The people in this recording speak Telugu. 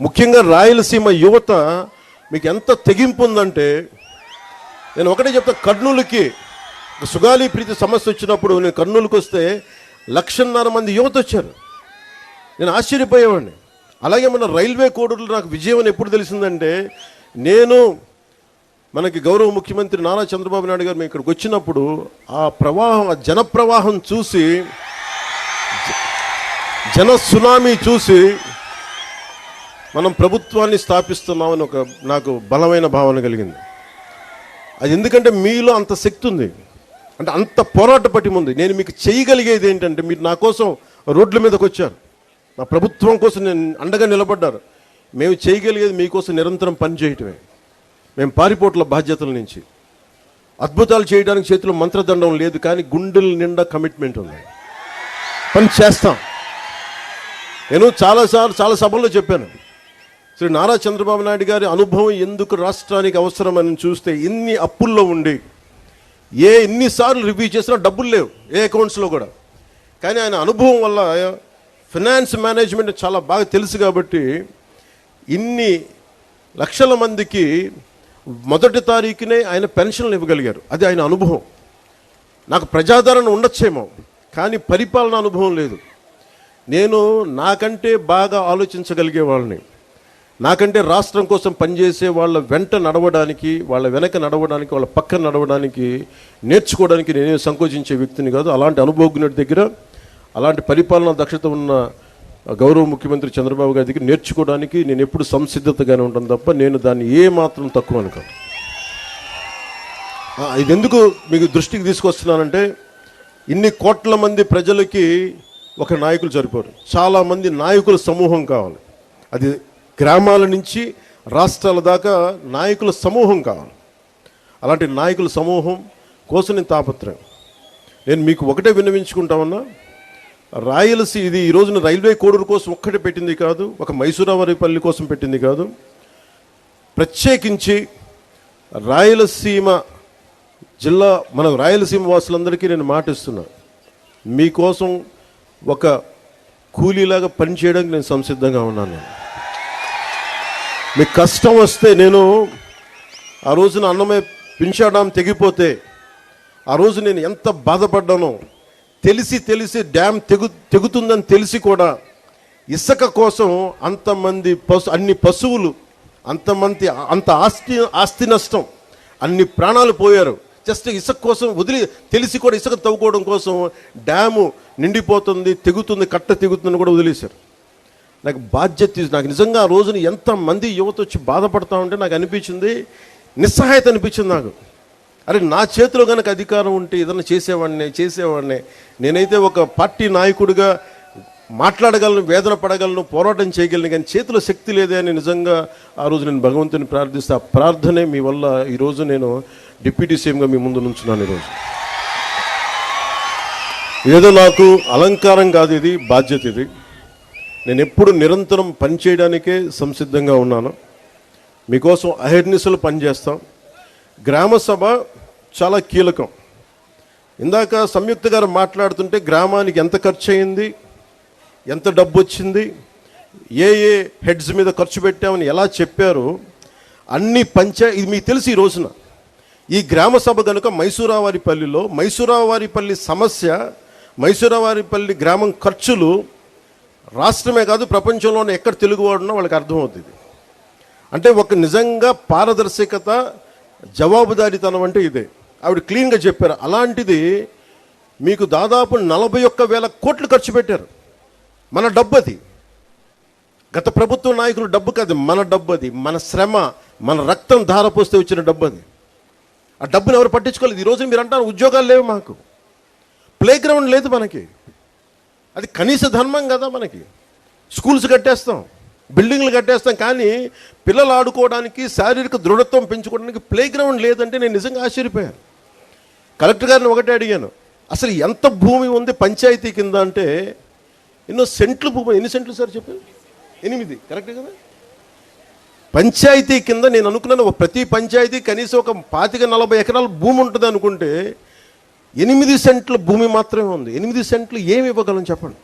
ముఖ్యంగా రాయలసీమ యువత మీకు ఎంత తెగింపు ఉందంటే నేను ఒకటే చెప్తా కర్నూలుకి సుగాలి ప్రీతి సమస్య వచ్చినప్పుడు నేను కర్నూలుకి వస్తే లక్షన్నర మంది యువత వచ్చారు. నేను ఆశ్చర్యపోయేవాడిని. అలాగే మన రైల్వే కోడూరులో నాకు విజయం అని ఎప్పుడు తెలిసిందంటే నేను మనకి గౌరవ ముఖ్యమంత్రి నారా చంద్రబాబు నాయుడు గారు మేము ఇక్కడికి వచ్చినప్పుడు ఆ ప్రవాహం ఆ జనప్రవాహం చూసి జన సునామీ చూసి మనం ప్రభుత్వాన్ని స్థాపిస్తున్నామని ఒక నాకు బలమైన భావన కలిగింది. అది ఎందుకంటే మీలో అంత శక్తి ఉంది. అంటే అంత పోరాట పటిముంది నేను మీకు చేయగలిగేది ఏంటంటే మీరు నా కోసం రోడ్ల మీదకి వచ్చారు. నా ప్రభుత్వం కోసం నేను అండగా నిలబడ్డారు. మేము చేయగలిగేది మీకోసం నిరంతరం పని చేయటమే. మేము పారిపోట్ల బాధ్యతల నుంచి. అద్భుతాలు చేయడానికి చేతిలో మంత్రదండం లేదు కానీ గుండెల నిండా కమిట్మెంట్ ఉంది. పని చేస్తాం. నేను చాలాసార్లు చాలా సభల్లో చెప్పాను. శ్రీ నారా చంద్రబాబు నాయుడు గారి అనుభవం ఎందుకు రాష్ట్రానికి అవసరమని చూస్తే ఇన్ని అప్పుల్లో ఉండి ఏ ఎన్నిసార్లు రివ్యూ చేసినా డబ్బులు లేవు ఏ అకౌంట్స్లో కూడా. కానీ ఆయన అనుభవం వల్ల ఫినాన్స్ మేనేజ్మెంట్ చాలా బాగా తెలుసు కాబట్టి ఇన్ని లక్షల మందికి మొదటి తారీఖునే ఆయన పెన్షన్లు ఇవ్వగలిగారు. అది ఆయన అనుభవం. నాకు ప్రజాదరణ ఉండొచ్చేమో కానీ పరిపాలన అనుభవం లేదు. నేను నాకంటే బాగా ఆలోచించగలిగే వాళ్ళని. నాకంటే రాష్ట్రం కోసం పనిచేసే వాళ్ళ వెంట నడవడానికి వాళ్ళ వెనక నడవడానికి వాళ్ళ పక్కన నడవడానికి నేర్చుకోవడానికి నేనే సంకోచించే వ్యక్తిని కాదు. అలాంటి అనుభవజ్ఞుడి దగ్గర అలాంటి పరిపాలనా దక్షత ఉన్న గౌరవ ముఖ్యమంత్రి చంద్రబాబు గారి దగ్గర నేర్చుకోవడానికి నేను ఎప్పుడు సంసిద్ధతగానే ఉంటాను తప్ప నేను దాన్ని ఏ మాత్రం తక్కువ అనుకోను ఇది ఎందుకు మీకు దృష్టికి తీసుకొస్తున్నానంటే ఇన్ని కోట్ల మంది ప్రజలకి ఒక నాయకులు సరిపోరు. చాలామంది నాయకుల సమూహం కావాలి. అది గ్రామాల నుంచి రాష్ట్రాల దాకా నాయకుల సమూహం కావాలి. అలాంటి నాయకుల సమూహం కోసం నేను తాపత్రయం. నేను మీకు ఒకటే విన్నవించుకుంటామన్నా రాయలసీ ఇది ఈ రోజున రైల్వే కోడూరు కోసం ఒక్కటే పెట్టింది కాదు ఒక మైసూరావరిపల్లి కోసం పెట్టింది కాదు. ప్రత్యేకించి రాయలసీమ జిల్లా మన రాయలసీమ వాసులందరికీ నేను మాటిస్తున్నా మీకోసం ఒక కూలీలాగా పనిచేయడానికి నేను సంసిద్ధంగా ఉన్నాను. నేను మీకు కష్టం వస్తే నేను ఆ రోజున అన్నమే పింఛాడాం తెగిపోతే ఆ రోజు నేను ఎంత బాధపడ్డానో తెలిసి తెలిసి డ్యామ్ తెగు తెగుతుందని తెలిసి కూడా ఇసుక కోసం అంతమంది పశు అన్ని పశువులు అంతమంది అంత ఆస్తి ఆస్తి నష్టం అన్ని ప్రాణాలు పోయారు. జస్ట్ ఇసుక కోసం వదిలి తెలిసి కూడా ఇసుక తవ్వుకోవడం కోసం డ్యాము నిండిపోతుంది తెగుతుంది కట్ట తెగుతుందని కూడా వదిలేశారు. నాకు బాధ్యత నాకు నిజంగా ఆ రోజున ఎంతమంది యువత వచ్చి బాధపడతా ఉంటే నాకు అనిపించింది నిస్సహాయత అనిపించింది నాకు. అరే నా చేతిలో కనుక అధికారం ఉంటే ఏదైనా చేసేవాడిని చేసేవాడిని. నేనైతే ఒక పార్టీ నాయకుడిగా మాట్లాడగలను వేదన పడగలను పోరాటం చేయగలను కానీ చేతిలో శక్తి లేదే అని నిజంగా ఆ రోజు నేను భగవంతుని ప్రార్థిస్తే. ఆ ప్రార్థనే మీ వల్ల ఈరోజు నేను డిప్యూటీ సీఎంగా మీ ముందు నుంచున్నాను ఈరోజు ఏదో నాకు అలంకారం కాదు ఇది బాధ్యత ఇది. నేను ఎప్పుడు నిరంతరం పనిచేయడానికే సంసిద్ధంగా ఉన్నాను. మీకోసం అహర్నిశలు పనిచేస్తాం గ్రామ సభ చాలా కీలకం. ఇందాక సంయుక్త గారు మాట్లాడుతుంటే గ్రామానికి ఎంత ఖర్చు అయింది ఎంత డబ్బు వచ్చింది ఏ ఏ హెడ్స్ మీద ఖర్చు పెట్టామని ఎలా చెప్పారు అన్ని పంచా ఇది మీకు తెలిసి ఈ రోజున. ఈ గ్రామ సభ కనుక మైసూరావారిపల్లిలో మైసూరావారిపల్లి సమస్య మైసూరావారిపల్లి గ్రామం ఖర్చులు రాష్ట్రమే కాదు ప్రపంచంలోనే ఎక్కడ తెలుగువాడున్నా వాళ్ళకి అర్థమవుతుంది. అంటే ఒక నిజంగా పారదర్శకత జవాబుదారీతనం అంటే ఇదే. ఆవిడ క్లీన్గా చెప్పారు అలాంటిది మీకు దాదాపు నలభై ఒక్క వేల కోట్లు ఖర్చు పెట్టారు. మన డబ్బు అది గత ప్రభుత్వ నాయకులు డబ్బు కాదు మన డబ్బు అది మన శ్రమ మన రక్తం ధారపోస్తే వచ్చిన డబ్బు అది ఆ డబ్బును ఎవరు పట్టించుకోలేదు. ఈరోజు మీరు అంటారు ఉద్యోగాలు లేవు మాకు. ప్లే గ్రౌండ్ లేదు మనకి. అది కనీస ధర్మం కదా మనకి. స్కూల్స్ కట్టేస్తాం బిల్డింగ్లు కట్టేస్తాం కానీ పిల్లలు ఆడుకోవడానికి శారీరక దృఢత్వం పెంచుకోవడానికి ప్లే గ్రౌండ్ లేదంటే నేను నిజంగా ఆశ్చర్యపోయాను. కలెక్టర్ గారిని ఒకటే అడిగాను అసలు ఎంత భూమి ఉంది పంచాయతీ కింద అంటే ఎన్నో సెంట్లు భూమి ఎన్ని సెంట్లు సార్ చెప్పారు? ఎనిమిది కరెక్ట్ కదా? పంచాయతీ కింద నేను అనుకున్నాను ఒక ప్రతి పంచాయతీ కనీసం ఒక పాతిక నలభై ఎకరాల భూమి ఉంటుంది అనుకుంటే ఎనిమిది సెంట్ల భూమి మాత్రమే ఉంది. ఎనిమిది సెంట్లు ఏమి ఇవ్వగలం చెప్పండి?